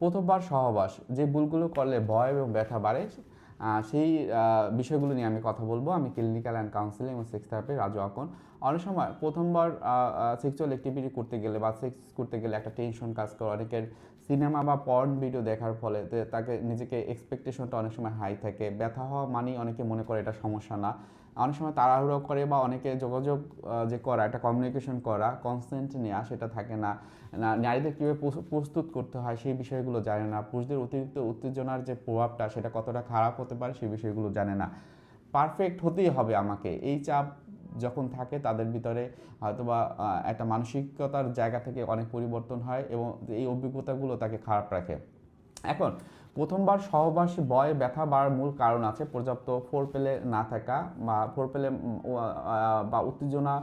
প্রথমবার সহবাস যে ভুলগুলো করলে ভয় এবং ব্যথা বাড়ে সেই বিষয়গুলো নিয়ে আমি কথা বলব। আমি ক্লিনিক্যাল অ্যান্ড কাউন্সিলিং এবং সেক্স থেরাপি রাজু আকন। অনেক সময় প্রথমবার সেক্সুয়াল অ্যাক্টিভিটি করতে গেলে বা সেক্স করতে গেলে একটা টেনশন কাজ করে। অনেকের সিনেমা বা পর্ন ভিডিও দেখার ফলে তাকে নিজেকে এক্সপেকটেশনটা অনেক সময় হাই থাকে। ব্যথা হওয়া মানেই অনেকে মনে করে এটা সমস্যা না। অনেক সময় তাড়াহুড়ো করে বা অনেকে যোগাযোগ যে করা, একটা কমিউনিকেশন করা কনসেন্ট নেওয়া সেটা থাকে না। নারীদের কীভাবে প্রস্তুত করতে হয় সেই বিষয়গুলো জানে না। পুরুষদের অতিরিক্ত উত্তেজনার যে প্রভাবটা সেটা কতটা খারাপ হতে পারে সেই বিষয়গুলো জানে না। পারফেক্ট হতেই হবে আমাকে। এই চাপ যখন থাকে তাদের ভিতরে হয়তোবা একটা মানসিকতার জায়গা থেকে অনেক পরিবর্তন হয় এবং এই অভিজ্ঞতাগুলো তাকে খারাপ রাখে। এখন, প্রথমবার সহবাসী, বয়, ব্যথা বাড়ার মূল কারণ আছে পর্যাপ্ত ফোর পেলে না থাকা বা ফোর পেলে বা উত্তেজনা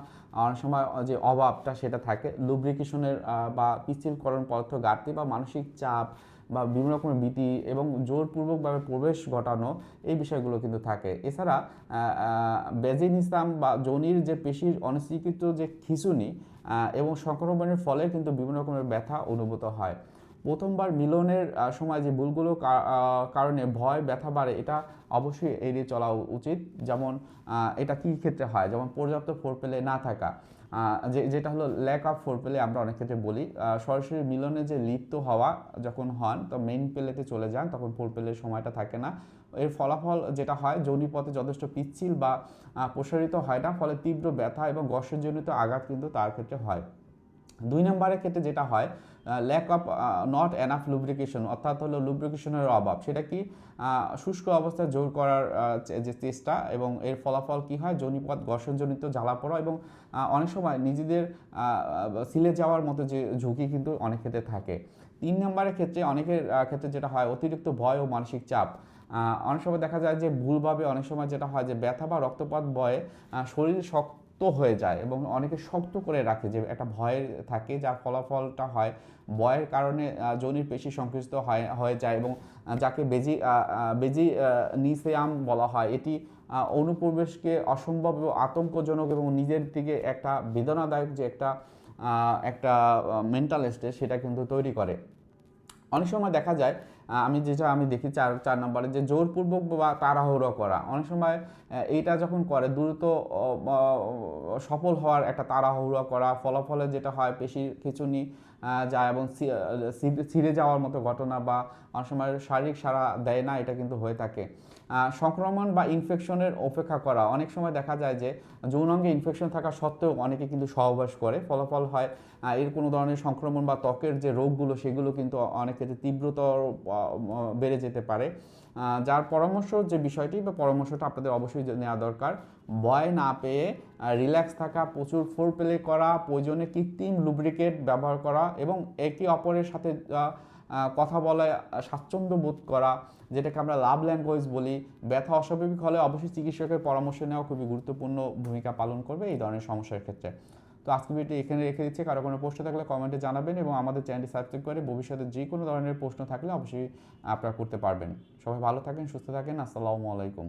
অনেক সময় যে অভাবটা সেটা থাকে। লুব্রিকেশনের বা পিচ্ছিলকরণ পদার্থ ঘাটতি বা মানসিক চাপ বা বিভিন্ন রকমের ভীতি এবং জোরপূর্বকভাবে প্রবেশ ঘটানো এই বিষয়গুলো কিন্তু থাকে। এছাড়া বেজিন ইসলাম বা জনির যে পেশির অনিশ্চিত যে খিঁচুনি এবং সংক্রমণের ফলে কিন্তু বিভিন্ন রকমের ব্যথা অনুভূত হয়। প্রথমবার মিলনের সময় যে ভুলগুলো কারণে ভয়, ব্যথা বাড়ে, এটা অবশ্যই এড়িয়ে চলা উচিত। যেমন এটা কী ক্ষেত্রে হয়? যেমন পর্যাপ্ত ফোর পেলে না থাকা। যেটা হলো ল্যাক অফ ফোর পেলে আমরা অনেক ক্ষেত্রে বলি। সরাসরি মিলনে যে লিপ্ত হওয়া যখন হন, তো মেইন পেলেতে চলে যান, তখন ফোর পেলের সময়টা থাকে না। এর ফলাফল যেটা হয় যৌনিপথে যথেষ্ট পিচ্ছিল বা প্রসারিত হয় না, ফলে তীব্র ব্যথা এবং গর্ষজনিত আঘাত কিন্তু তার ক্ষেত্রে হয়। দুই নম্বরের ক্ষেত্রে যেটা হয় lack of not enough lubrication অর্থাৎ হলো লুব্রিকেশনের অভাব। সেটা কি? শুষ্ক অবস্থায় জোর করার যে চেষ্টা এবং এর ফলাফল কি হয়? যৌনিপথ ঘর্ষণজনিত জ্বালা পড়া এবং অনেক সময় নিজেদের সিলে যাওয়ার মতো যে ঝুঁকি কিন্তু অনেক ক্ষেত্রে থাকে। তিন নম্বরের ক্ষেত্রে অনেকের ক্ষেত্রে যেটা হয়, অতিরিক্ত ভয় ও মানসিক চাপ। অনেক সময় দেখা যায় যে ভুলভাবে অনেক সময় যেটা হয় যে ব্যথা বা রক্তপাত ভয়ে শরীর শক্ত হয়ে যায় এবং অনেকে শক্ত করে রাখে যে একটা ভয় থাকে, যার ফলাফলটা হয় ভয়ের কারণে যৌনির পেশি সংকুচিত হয়, হয়ে যায় এবং যাকে বেজি বেজি নিসেয়াম বলা হয়, এটি অনুপ্রবেশকে অসম্ভব আতঙ্কজনক এবং নিজের দিকে একটা বেদনাদায়ক যে একটা একটা মেন্টাল স্টেট সেটা কিন্তু তৈরি করে। অনেক সময় দেখা যায় আমি যেটা আমি দেখি চার চার নম্বরে যে জোরপূর্বক বা তাড়াহুড়ো করা। অনেক সময় এইটা যখন করে, দ্রুত সফল হওয়ার একটা তাড়াহুড়ো করা, ফলাফলে যেটা হয় পেশির খিচুনি যায় এবং ছিঁড়ে যাওয়ার মতো ঘটনা বা অনেক সময় শারীরিক সাড়া দেয় না, এটা কিন্তু হয়ে থাকে। সংক্রমণ বা ইনফেকশনের অপেক্ষা করা, অনেক সময় দেখা যায় যে যৌনাঙ্গে ইনফেকশন থাকা সত্ত্বেও অনেকে কিন্তু সহবাস করে, ফলাফল হয় এর কোনো ধরনের সংক্রমণ বা ত্বকের যে রোগগুলো, সেগুলো কিন্তু অনেক ক্ষেত্রে তীব্রতর বেড়ে যেতে পারে। যার পরামর্শ যে বিষয়টি বা পরামর্শটা আপনাদের অবশ্যই নেওয়া দরকার। ভয় না পেয়ে রিল্যাক্স থাকা, প্রচুর ফোর প্লে করা, প্রয়োজনে কৃত্রিম লুব্রিকেট ব্যবহার করা এবং একে অপরের সাথে কথা বলায় স্বাচ্ছন্দ্য বোধ করা, যেটাকে আমরা লাভ ল্যাঙ্গুয়েজ বলি। ব্যথা অস্বাভাবিক হলে অবশ্যই চিকিৎসকের পরামর্শ নেওয়া খুবই গুরুত্বপূর্ণ ভূমিকা পালন করবে এই ধরনের সমস্যার ক্ষেত্রে। তো আজকে ভিডিওটি এখানে রেখে দিচ্ছি। কারও কোনো প্রশ্ন থাকলে কমেন্টে জানাবেন এবং আমাদের চ্যানেলটি সাবস্ক্রাইব করে ভবিষ্যতে যে কোনো ধরনের প্রশ্ন থাকলে অবশ্যই আপনারা করতে পারবেন। সবাই ভালো থাকেন, সুস্থ থাকেন। আসসালামু আলাইকুম।